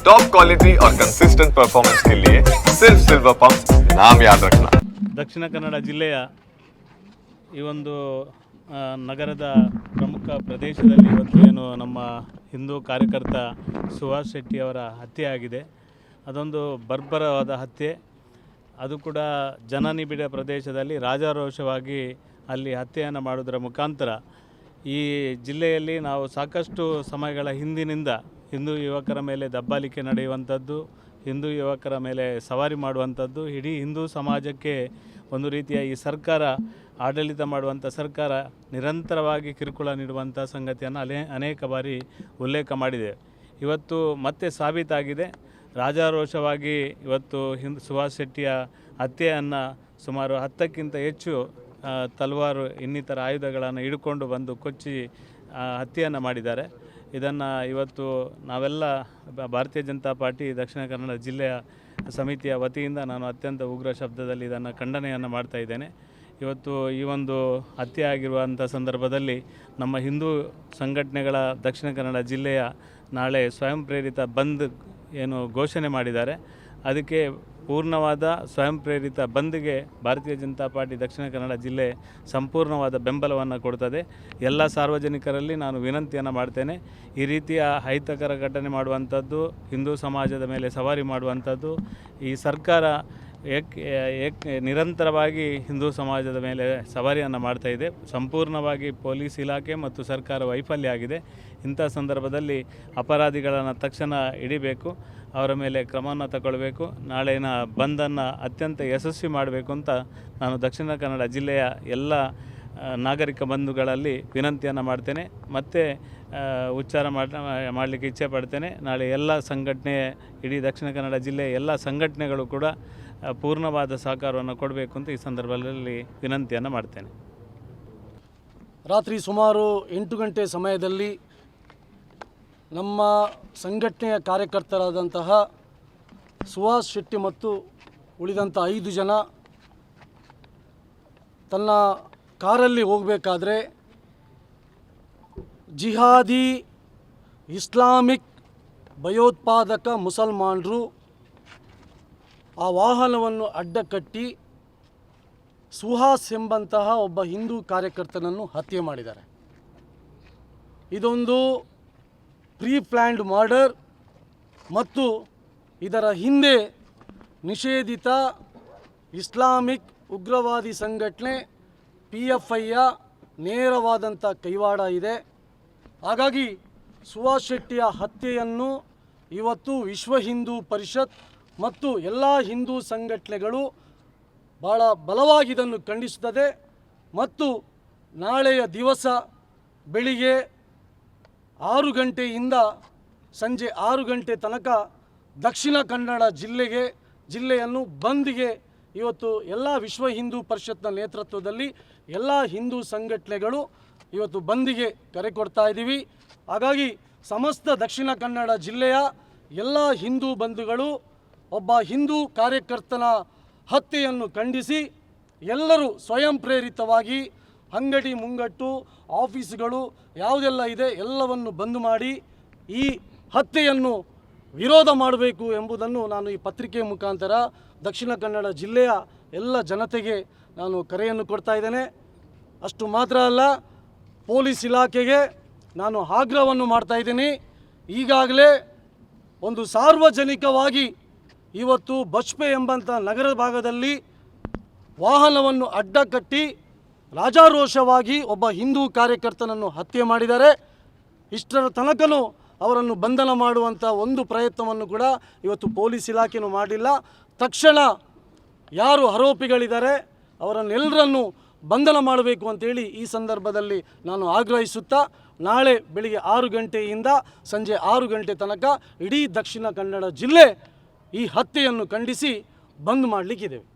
Top quality और consistent performance के लिए सिर्फ सिल्वर पंप नाम याद रखना ದಕ್ಷಿಣ ಕನ್ನಡ ಜಿಲ್ಲೆಯ ಈ ಒಂದು ಆ, ನಗರದ ಪ್ರಮುಖ ಪ್ರದೇಶದಲ್ಲಿ ಇವತ್ತು ಏನು ನಮ್ಮ ಹಿಂದೂ ಕಾರ್ಯಕರ್ತ ಸುಭಾಷ್ ಶೆಟ್ಟಿಯವರ ಹತ್ಯೆ ಆಗಿದೆ ಅದೊಂದು ಬರ್ಬರವಾದ ಹತ್ಯೆ ಅದು ಕೂಡ ಜನನಿಬಿಡ ಪ್ರದೇಶದಲ್ಲಿ ರಾಜಾರೋಷವಾಗಿ ಅಲ್ಲಿ ಹತ್ಯೆಯನ್ನು ಮಾಡೋದರ ಮುಖಾಂತರ ಈ ಜಿಲ್ಲೆಯಲ್ಲಿ ನಾವು ಸಾಕಷ್ಟು ಸಮಯಗಳ ಹಿಂದಿನಿಂದ ಹಿಂದೂ ಯುವಕರ ಮೇಲೆ ದಬ್ಬಾಳಿಕೆ ನಡೆಯುವಂಥದ್ದು, ಹಿಂದೂ ಯುವಕರ ಮೇಲೆ ಸವಾರಿ ಮಾಡುವಂಥದ್ದು, ಇಡೀ ಹಿಂದೂ ಸಮಾಜಕ್ಕೆ ಒಂದು ರೀತಿಯ ಈ ಸರ್ಕಾರ, ಆಡಳಿತ ಮಾಡುವಂಥ ಸರ್ಕಾರ ನಿರಂತರವಾಗಿ ಕಿರುಕುಳ ನೀಡುವಂಥ ಸಂಗತಿಯನ್ನು ಅಲೇ, ಅನೇಕ ಬಾರಿ ಉಲ್ಲೇಖ ಮಾಡಿದೆ. ಇವತ್ತು ಮತ್ತೆ ಸಾಬೀತಾಗಿದೆ. ರಾಜಾರೋಷವಾಗಿ ಇವತ್ತು ಹಿಂದ್, ಸುಭಾಷ್ ಶೆಟ್ಟಿಯ ಹತ್ಯೆಯನ್ನು ಸುಮಾರು ಹತ್ತಕ್ಕಿಂತ ಹೆಚ್ಚು ತಲವಾರು ಇನ್ನಿತರ ಆಯುಧಗಳನ್ನು ಹಿಡ್ಕೊಂಡು ಬಂದು ಕೊಚ್ಚಿ ಹತ್ಯೆಯನ್ನು ಮಾಡಿದ್ದಾರೆ. ಇದನ್ನು ಇವತ್ತು ನಾವೆಲ್ಲ ಭಾರತೀಯ ಜನತಾ ಪಾರ್ಟಿ ದಕ್ಷಿಣ ಕನ್ನಡ ಜಿಲ್ಲೆಯ ಸಮಿತಿಯ ವತಿಯಿಂದ ನಾನು ಅತ್ಯಂತ ಉಗ್ರ ಶಬ್ದದಲ್ಲಿ ಇದನ್ನು ಖಂಡನೆಯನ್ನು ಮಾಡ್ತಾ ಇದ್ದೇನೆ. ಇವತ್ತು ಈ ಒಂದು ಹತ್ಯೆ ಆಗಿರುವಂಥ ಸಂದರ್ಭದಲ್ಲಿ ನಮ್ಮ ಹಿಂದೂ ಸಂಘಟನೆಗಳ ದಕ್ಷಿಣ ಕನ್ನಡ ಜಿಲ್ಲೆಯ ನಾಳೆ ಸ್ವಯಂ ಪ್ರೇರಿತ ಬಂದ್ ಏನು ಘೋಷಣೆ ಮಾಡಿದ್ದಾರೆ. ಅದಕ್ಕೆ ಪೂರ್ಣವಾದ ಸ್ವಯಂ ಪ್ರೇರಿತ ಬಂದ್ಗೆ ಭಾರತೀಯ ಜನತಾ ಪಾರ್ಟಿ ದಕ್ಷಿಣ ಕನ್ನಡ ಜಿಲ್ಲೆ ಸಂಪೂರ್ಣವಾದ ಬೆಂಬಲವನ್ನು ಕೊಡ್ತದೆ. ಎಲ್ಲ ಸಾರ್ವಜನಿಕರಲ್ಲಿ ನಾನು ವಿನಂತಿಯನ್ನು ಮಾಡ್ತೇನೆ. ಈ ರೀತಿಯ ಅಹಿತಕರ ಘಟನೆ ಮಾಡುವಂಥದ್ದು, ಹಿಂದೂ ಸಮಾಜದ ಮೇಲೆ ಸವಾರಿ ಮಾಡುವಂಥದ್ದು, ಈ ಸರ್ಕಾರ ಏಕ್ ಏಕ್ ನಿರಂತರವಾಗಿ ಹಿಂದೂ ಸಮಾಜದ ಮೇಲೆ ಸವಾರಿಯನ್ನು ಮಾಡ್ತಾ ಇದೆ. ಸಂಪೂರ್ಣವಾಗಿ ಪೊಲೀಸ್ ಇಲಾಖೆ ಮತ್ತು ಸರ್ಕಾರ ವೈಫಲ್ಯ ಆಗಿದೆ. ಇಂಥ ಸಂದರ್ಭದಲ್ಲಿ ಅಪರಾಧಿಗಳನ್ನು ತಕ್ಷಣ ಹಿಡಿಬೇಕು, ಅವರ ಮೇಲೆ ಕ್ರಮವನ್ನು ತಗೊಳ್ಬೇಕು, ನಾಳಿನ ಬಂದನ್ನು ಅತ್ಯಂತ ಯಶಸ್ವಿ ಮಾಡಬೇಕು ಅಂತ ನಾನು ದಕ್ಷಿಣ ಕನ್ನಡ ಜಿಲ್ಲೆಯ ಎಲ್ಲ ನಾಗರಿಕ ಬಂಧುಗಳಲ್ಲಿ ವಿನಂತಿಯನ್ನು ಮಾಡ್ತೇನೆ. ಮತ್ತು ಉಚ್ಚಾರ ಮಾಡ ಮಾಡಲಿಕ್ಕೆ ಇಚ್ಛೆ ಪಡ್ತೇನೆ. ನಾಳೆ ಎಲ್ಲ ಸಂಘಟನೆ, ಇಡೀ ದಕ್ಷಿಣ ಕನ್ನಡ ಜಿಲ್ಲೆಯ ಎಲ್ಲ ಸಂಘಟನೆಗಳು ಕೂಡ ಪೂರ್ಣವಾದ ಸಹಕಾರವನ್ನು ಕೊಡಬೇಕು ಅಂತ ಈ ಸಂದರ್ಭದಲ್ಲಿ ವಿನಂತಿಯನ್ನು ಮಾಡ್ತೇನೆ. ರಾತ್ರಿ ಸುಮಾರು ಎಂಟು ಗಂಟೆ ಸಮಯದಲ್ಲಿ ನಮ್ಮ ಸಂಘಟನೆಯ ಕಾರ್ಯಕರ್ತರಾದಂತಹ ಸುಹಾಸ್ ಶೆಟ್ಟಿ ಮತ್ತು ಉಳಿದಂಥ ಐದು ಜನ ತನ್ನ ಕಾರಲ್ಲಿ ಹೋಗಬೇಕಾದ್ರೆ ಜಿಹಾದಿ ಇಸ್ಲಾಮಿಕ್ ಭಯೋತ್ಪಾದಕ ಮುಸಲ್ಮಾನರು ಆ ವಾಹನವನ್ನು ಅಡ್ಡಕಟ್ಟಿ ಸುಹಾಸ್ ಎಂಬಂತಹ ಒಬ್ಬ ಹಿಂದೂ ಕಾರ್ಯಕರ್ತನನ್ನು ಹತ್ಯೆ ಮಾಡಿದ್ದಾರೆ. ಇದೊಂದು ಪ್ರೀ ಪ್ಲ್ಯಾಂಡ್ ಮರ್ಡರ್ ಮತ್ತು ಇದರ ಹಿಂದೆ ನಿಷೇಧಿತ ಇಸ್ಲಾಮಿಕ್ ಉಗ್ರವಾದಿ ಸಂಘಟನೆ ಪಿ ಎಫ್ ಐಯ ನೇರವಾದಂಥ ಕೈವಾಡ ಇದೆ. ಹಾಗಾಗಿ ಸುಹಾಸ್ ಶೆಟ್ಟಿಯ ಹತ್ಯೆಯನ್ನು ಇವತ್ತು ವಿಶ್ವ ಹಿಂದೂ ಪರಿಷತ್ ಮತ್ತು ಎಲ್ಲ ಹಿಂದೂ ಸಂಘಟನೆಗಳು ಭಾಳ ಬಲವಾಗಿ ಇದನ್ನು ಖಂಡಿಸುತ್ತದೆ. ಮತ್ತು ನಾಳೆಯ ದಿವಸ ಬೆಳಿಗ್ಗೆ ಆರು ಗಂಟೆಯಿಂದ ಸಂಜೆ ಆರು ಗಂಟೆ ತನಕ ದಕ್ಷಿಣ ಕನ್ನಡ ಜಿಲ್ಲೆಗೆ, ಜಿಲ್ಲೆಯನ್ನು ಬಂದ್ಗೆ ಇವತ್ತು ಎಲ್ಲ ವಿಶ್ವ ಹಿಂದೂ ಪರಿಷತ್ನ ನೇತೃತ್ವದಲ್ಲಿ ಎಲ್ಲ ಹಿಂದೂ ಸಂಘಟನೆಗಳು ಇವತ್ತು ಬಂದಿಗೆ ಕರೆ ಕೊಡ್ತಾ ಇದ್ದೀವಿ. ಹಾಗಾಗಿ ಸಮಸ್ತ ದಕ್ಷಿಣ ಕನ್ನಡ ಜಿಲ್ಲೆಯ ಎಲ್ಲ ಹಿಂದೂ ಬಂಧುಗಳು ಒಬ್ಬ ಹಿಂದೂ ಕಾರ್ಯಕರ್ತನ ಹತ್ಯೆಯನ್ನು ಖಂಡಿಸಿ ಎಲ್ಲರೂ ಸ್ವಯಂ ಪ್ರೇರಿತವಾಗಿ ಅಂಗಡಿ ಮುಂಗಟ್ಟು, ಆಫೀಸ್ಗಳು ಯಾವುದೆಲ್ಲ ಇದೆ ಎಲ್ಲವನ್ನು ಬಂದ್ ಮಾಡಿ ಈ ಹತ್ಯೆಯನ್ನು ವಿರೋಧ ಮಾಡಬೇಕು ಎಂಬುದನ್ನು ನಾನು ಈ ಪತ್ರಿಕೆ ಮುಖಾಂತರ ದಕ್ಷಿಣ ಕನ್ನಡ ಜಿಲ್ಲೆಯ ಎಲ್ಲ ಜನತೆಗೆ ನಾನು ಕರೆಯನ್ನು ಕೊಡ್ತಾ ಇದ್ದೇನೆ. ಅಷ್ಟು ಮಾತ್ರ ಅಲ್ಲ, ಪೊಲೀಸ್ ಇಲಾಖೆಗೆ ನಾನು ಆಗ್ರಹವನ್ನು ಮಾಡ್ತಾ ಇದ್ದೀನಿ. ಈಗಾಗಲೇ ಒಂದು ಸಾರ್ವಜನಿಕವಾಗಿ ಇವತ್ತು ಬಜ್ಪೆ ಎಂಬಂಥ ನಗರ ಭಾಗದಲ್ಲಿ ವಾಹನವನ್ನು ಅಡ್ಡ ಕಟ್ಟಿ ರಾಜಾರೋಷವಾಗಿ ಒಬ್ಬ ಹಿಂದೂ ಕಾರ್ಯಕರ್ತನನ್ನು ಹತ್ಯೆ ಮಾಡಿದ್ದಾರೆ. ಇಷ್ಟರ ತನಕನೂ ಅವರನ್ನು ಬಂಧನ ಮಾಡುವಂಥ ಒಂದು ಪ್ರಯತ್ನವನ್ನು ಕೂಡ ಇವತ್ತು ಪೊಲೀಸ್ ಇಲಾಖೆಯೂ ಮಾಡಿಲ್ಲ. ತಕ್ಷಣ ಯಾರು ಆರೋಪಿಗಳಿದ್ದಾರೆ ಅವರನ್ನೆಲ್ಲರನ್ನು ಬಂಧನ ಮಾಡಬೇಕು ಅಂತೇಳಿ ಈ ಸಂದರ್ಭದಲ್ಲಿ ನಾನು ಆಗ್ರಹಿಸುತ್ತಾ, ನಾಳೆ ಬೆಳಿಗ್ಗೆ ಆರು ಗಂಟೆಯಿಂದ ಸಂಜೆ ಆರು ಗಂಟೆ ತನಕ ಇಡೀ ದಕ್ಷಿಣ ಕನ್ನಡ ಜಿಲ್ಲೆ ಈ ಹತ್ಯೆಯನ್ನು ಖಂಡಿಸಿ ಬಂದ್ ಮಾಡಲಿಕ್ಕಿದ್ದೇವೆ.